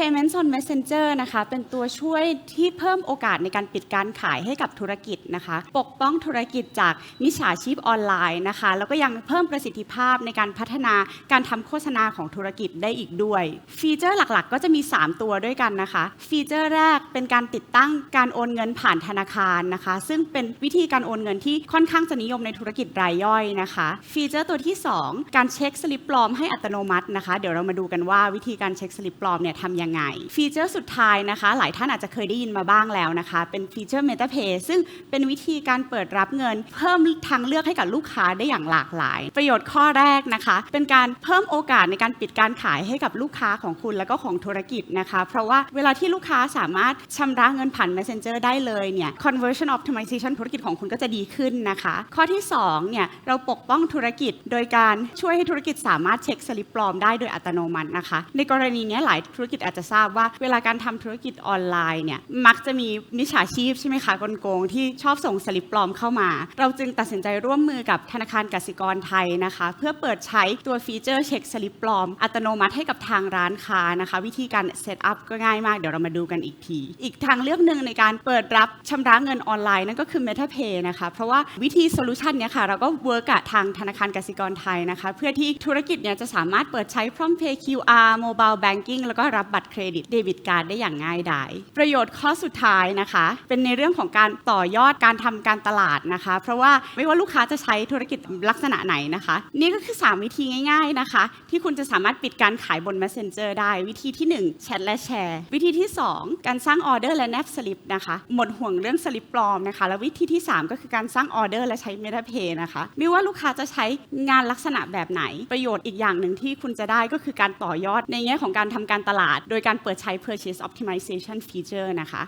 Payments on Messenger นะคะ เป็นตัวช่วยที่เพิ่มโอกาสในการปิดการขายให้กับธุรกิจนะคะ ปกป้องธุรกิจจากมิจฉาชีพออนไลน์นะคะ แล้วก็ยังเพิ่มประสิทธิภาพในการพัฒนาการทำโฆษณาของธุรกิจได้อีกด้วย ฟีเจอร์หลักๆ ก็จะมี 3 ตัวด้วยกันนะคะ ฟีเจอร์แรกเป็นการติดตั้งการโอนเงินผ่านธนาคารนะคะ ซึ่งเป็นวิธีการโอนเงินที่ค่อนข้างจะนิยมในธุรกิจรายย่อยนะคะ ฟีเจอร์ตัวที่ 2 การเช็คสลิปปลอมให้อัตโนมัตินะคะ เดี๋ยวเรามาดูกันว่าวิธีการเช็คสลิปปลอมเนี่ยทำยังไง ฟีเจอร์สุดท้ายนะคะ หลายท่านอาจจะเคยได้ยินมาบ้างแล้วนะคะ เป็นฟีเจอร์ MetaPay ซึ่งเป็นวิธีการเปิดรับเงิน เพิ่มทางเลือกให้กับลูกค้าได้อย่างหลากหลาย ประโยชน์ข้อแรกนะคะ เป็นการเพิ่มโอกาสในการปิดการขายให้กับลูกค้าของคุณแล้วก็ของธุรกิจนะคะ เพราะว่าเวลาที่ลูกค้าสามารถชำระเงินผ่าน Messenger ได้เลยเนี่ย conversion optimization ธุรกิจของคุณก็จะดีขึ้นนะคะ ข้อที่2เนี่ยเราปกป้องธุรกิจโดยการช่วยให้ธุรกิจสามารถเช็คสลิปปลอมได้โดยอัตโนมัตินะคะ ในกรณีนี้หลายธุรกิจอาจจะทราบว่าเวลาการทำธุรกิจออนไลน์เนี่ยมักจะมีมิจฉาชีพใช่ไหมคะกลโกงที่ชอบส่งสลิปปลอมเข้ามา เราจึงตัดสินใจร่วมมือกับธนาคารกสิกรไทยนะคะ เพื่อเปิดใช้ตัวฟีเจอร์เช็คสลิปปลอม อัตโนมัติให้กับทางร้านค้านะคะ วิธีการเซตอัพก็ง่ายมากเดี๋ยวเรามาดูกันอีกที อีกทางเลือกหนึ่งในการเปิดรับชำระเงินออนไลน์นั่นก็คือ MetaPay นะคะเพราะว่าวิธีโซลูชันเนี้ยค่ะเราก็เวิร์กกับทางธนาคารกสิกรไทยนะคะ เพื่อที่ธุรกิจเนี่ยจะสามารถเปิดใช้พร้อมเพย์ QR Mobile Banking แล้วก็รับบัตรเครดิตเดบิตการ์ดได้อย่างง่ายดายประโยชน์ข้อสุดท้ายนะคะ เป็นในเรื่องของการต่อยอดการทำการตลาดนะคะ เพราะว่าไม่ว่าลูกค้าจะใช้ธุรกิจลักษณะไหนนะคะ นี่ก็คือ 3 วิธีง่าย ๆนะคะ ที่คุณจะสามารถปิดการขายบน Messenger ได้วิธีที่ 1 แชทและแชร์ วิธีที่ 2 การสร้างออเดอร์และแนบสลิปนะคะหมดห่วงเรื่องสลิปปลอมนะคะ แล้ววิธีที่ 3 ก็คือการสร้างออเดอร์และใช้ MetaPay นะคะ ไม่ว่าลูกค้าจะใช้งานลักษณะแบบไหน ประโยชน์อีกอย่างหนึ่งที่คุณจะได้ก็คือการต่อยอดในแง่ของการทำการตลาดโดยการเปิดใช้ Purchase Optimization Feature นะคะ